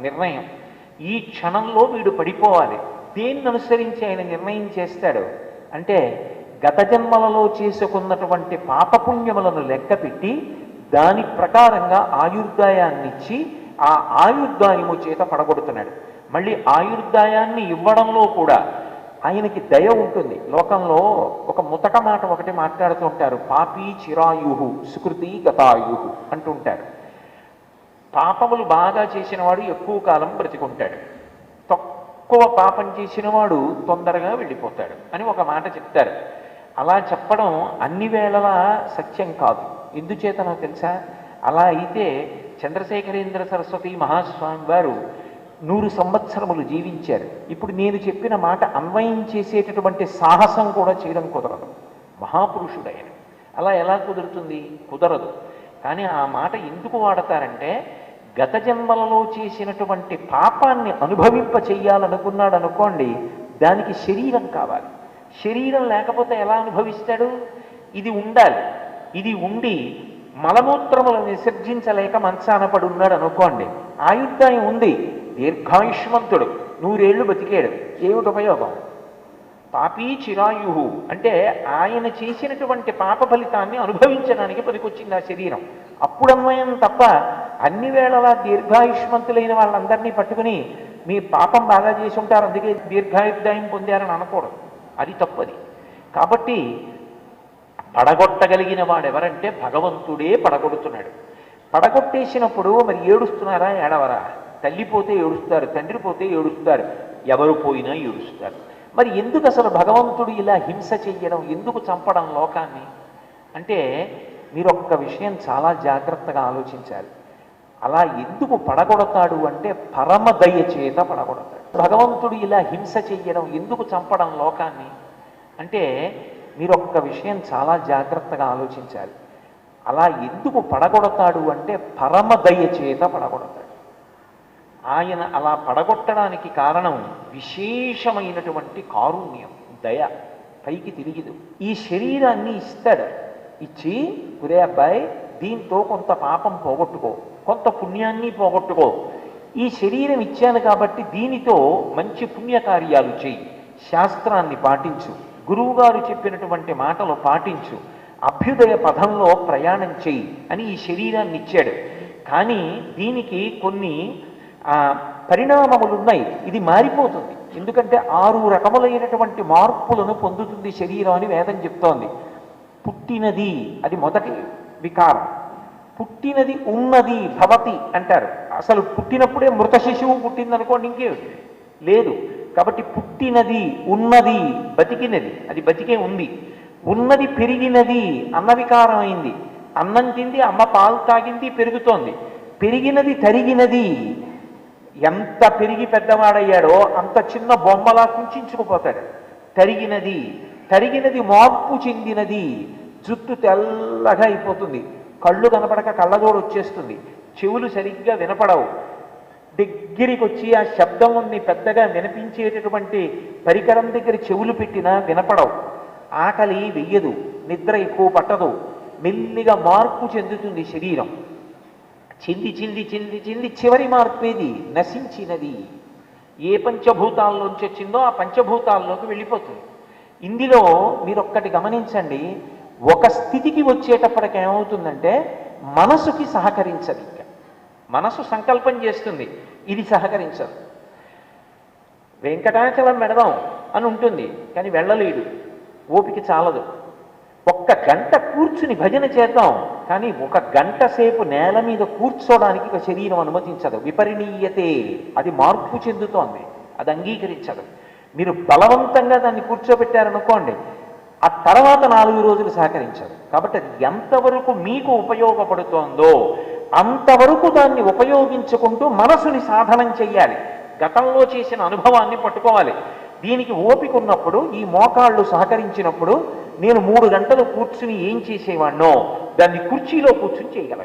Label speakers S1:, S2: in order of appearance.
S1: నిర్ణయం. ఈ క్షణంలో వీడు పడిపోవాలి. దేన్ని అనుసరించి ఆయన నిర్ణయం చేస్తాడు? అంటే గత జన్మలలో చేసుకున్నటువంటి పాపపుణ్యములను లెక్కపెట్టి దాని ప్రకారంగా ఆయుర్దాయాన్ని ఇచ్చి ఆ ఆయుర్దాయము చేత పడగొడుతున్నాడు. మళ్ళీ ఆయుర్దాయాన్ని ఇవ్వడంలో కూడా ఆయనకి దయ ఉంటుంది. లోకంలో ఒక ముతక మాట ఒకటి మాట్లాడుతుంటారు పాపి చిరాయుహు సుకృతి గతాయుహు అంటుంటారు. పాపములు బాగా చేసినవాడు ఎక్కువ కాలం బ్రతికుంటాడు. తక్కువ పాపం చేసినవాడు తొందరగా వెళ్ళిపోతాడు అని ఒక మాట చెప్తారు. అలా చెప్పడం అన్ని వేళలా సత్యం కాదు. ఎందుచేతనో తెలుసా? అలా అయితే చంద్రశేఖరేంద్ర సరస్వతి మహాస్వామి వారు నూరు సంవత్సరములు జీవించారు. ఇప్పుడు నేను చెప్పిన మాట అన్వయం చేసేటటువంటి సాహసం కూడా చేయడం కుదరదు. మహాపురుషుడైన. అలా ఎలా కుదురుతుంది? కుదరదు. కానీ ఆ మాట ఎందుకు వాడతారంటే గత జన్మలలో చేసినటువంటి పాపాన్ని అనుభవింప చెయ్యాలనుకున్నాడు అనుకోండి దానికి శరీరం కావాలి. శరీరం లేకపోతే ఎలా అనుభవిస్తాడు? ఇది ఉండాలి. ఇది ఉండి మలమూత్రములను విసర్జించలేక మంచాన పడి ఉన్నాడు అనుకోండి ఆయుర్దాయం ఉంది. దీర్ఘాయుష్మంతుడు నూరేళ్ళు బతికాడు. ఏమిటి ఉపయోగం? పాపీ చిరాయుహు. అంటే ఆయన చేసినటువంటి పాప ఫలితాన్ని అనుభవించడానికి పనికొచ్చింది ఆ శరీరం. అప్పుడు అన్వయం తప్ప అన్ని వేళలా దీర్ఘాయుష్మంతులైన వాళ్ళందరినీ పట్టుకుని మీ పాపం బాగా చేసి ఉంటారు అందుకే దీర్ఘాయుర్దాయం పొందారని అనకూడదు. అది తప్పది. కాబట్టి పడగొట్టగలిగిన వాడెవరంటే భగవంతుడే పడగొడుతున్నాడు. పడగొట్టేసినప్పుడు మరి ఏడుస్తున్నారా ఏడవరా? తల్లి పోతే ఏడుస్తారు తండ్రి పోతే ఏడుస్తారు ఎవరు పోయినా ఏడుస్తారు. మరి ఎందుకు అసలు భగవంతుడు ఇలా హింస చెయ్యడం ఎందుకు చంపడం లోకాన్ని? అంటే మీరు ఒక్క విషయం చాలా జాగ్రత్తగా ఆలోచించాలి. అలా ఎందుకు పడగొడతాడు అంటే పరమ దయ చేత పడగొడతాడు. భగవంతుడు ఇలా హింస చెయ్యడం ఎందుకు చంపడం లోకాన్ని? అంటే మీరు ఒక్క విషయం చాలా జాగ్రత్తగా ఆలోచించాలి. అలా ఎందుకు పడగొడతాడు అంటే పరమ దయ చేత పడగొడతాడు. ఆయన అలా పడగొట్టడానికి కారణం విశేషమైనటువంటి కారుణ్యం దయ. పైకి తిరిగిదు. ఈ శరీరాన్ని ఇస్తాడు. ఇచ్చి గురే అబ్బాయి దీంతో కొంత పాపం పోగొట్టుకో కొంత పుణ్యాన్ని పోగొట్టుకో. ఈ శరీరం ఇచ్చాను కాబట్టి దీనితో మంచి పుణ్యకార్యాలు చేయి శాస్త్రాన్ని పాటించు. గురువుగారు చెప్పినటువంటి మాటలు పాటించు. అభ్యుదయ పథంలో ప్రయాణం చేయి అని ఈ శరీరాన్ని ఇచ్చాడు. కానీ దీనికి కొన్ని పరిణామములున్నాయి. పరిణామములు ఉన్నాయి ఇది మారిపోతుంది. ఎందుకంటే ఆరు రకములైనటువంటి మార్పులను పొందుతుంది శరీరం అని వేదం చెప్తోంది. పుట్టినది అది మొదటి వికారం. పుట్టినది ఉన్నది భవతి అంటారు. అసలు పుట్టినప్పుడే మృత శిశువు పుట్టిందనుకోండి ఇంకేమిటి లేదు. కాబట్టి పుట్టినది ఉన్నది బతికినది. అది బతికే ఉంది. ఉన్నది పెరిగినది అన్న వికారం అయింది. అన్నం తింది అమ్మ పాలు తాగింది పెరుగుతోంది. పెరిగినది తరిగినది ఎంత పెరిగి పెద్దవాడయ్యాడో అంత చిన్న బొమ్మలా కుంచుకుపోతాడు. తరిగినది తరిగినది మార్పు చెందినది. జుట్టు తెల్లగా అయిపోతుంది. కళ్ళు కనపడక కళ్ళజోడు వచ్చేస్తుంది. చెవులు సరిగ్గా వినపడవు. దగ్గరికి వచ్చి ఆ శబ్దముని పెద్దగా వినిపించేటటువంటి పరికరం దగ్గర చెవులు పెట్టినా వినపడవు. ఆకలి వెయ్యదు. నిద్ర ఎక్కువ పట్టదు. మెల్లిగా మార్పు చెందుతుంది శరీరం. చింది చింది చింది చింది చివరి మార్పేది నశించినది. ఏ పంచభూతాల్లోంచి వచ్చిందో ఆ పంచభూతాల్లోకి వెళ్ళిపోతుంది. ఇందులో మీరు ఒక్కటి గమనించండి. ఒక స్థితికి వచ్చేటప్పటికి ఏమవుతుందంటే మనసుకి సహకరించదు ఇంకా. మనసు సంకల్పం చేస్తుంది ఇది సహకరించదు. వెంకటాచలం వెడదాం అని ఉంటుంది కానీ వెళ్ళలేడు ఓపిక చాలదు. ఒక్క గంట కూర్చుని భజన చేద్దాం కానీ ఒక గంట సేపు నేల మీద కూర్చోడానికి ఒక శరీరం అనుమతించదు. విపరిణీయతే అది మార్పు చెందుతోంది అది అంగీకరించదు. మీరు బలవంతంగా దాన్ని కూర్చోబెట్టారనుకోండి ఆ తర్వాత నాలుగు రోజులు సహకరించారు. కాబట్టి అది ఎంతవరకు మీకు ఉపయోగపడుతోందో అంతవరకు దాన్ని ఉపయోగించుకుంటూ మనసుని సాధనం చెయ్యాలి. గతంలో చేసిన అనుభవాన్ని పట్టుకోవాలి. దీనికి ఓపిక ఉన్నప్పుడు ఈ మోకాళ్ళు సహకరించినప్పుడు నేను మూడు గంటలు కూర్చుని ఏం చేసేవాడినో దాన్ని కుర్చీలో కూర్చుని చేయగలను.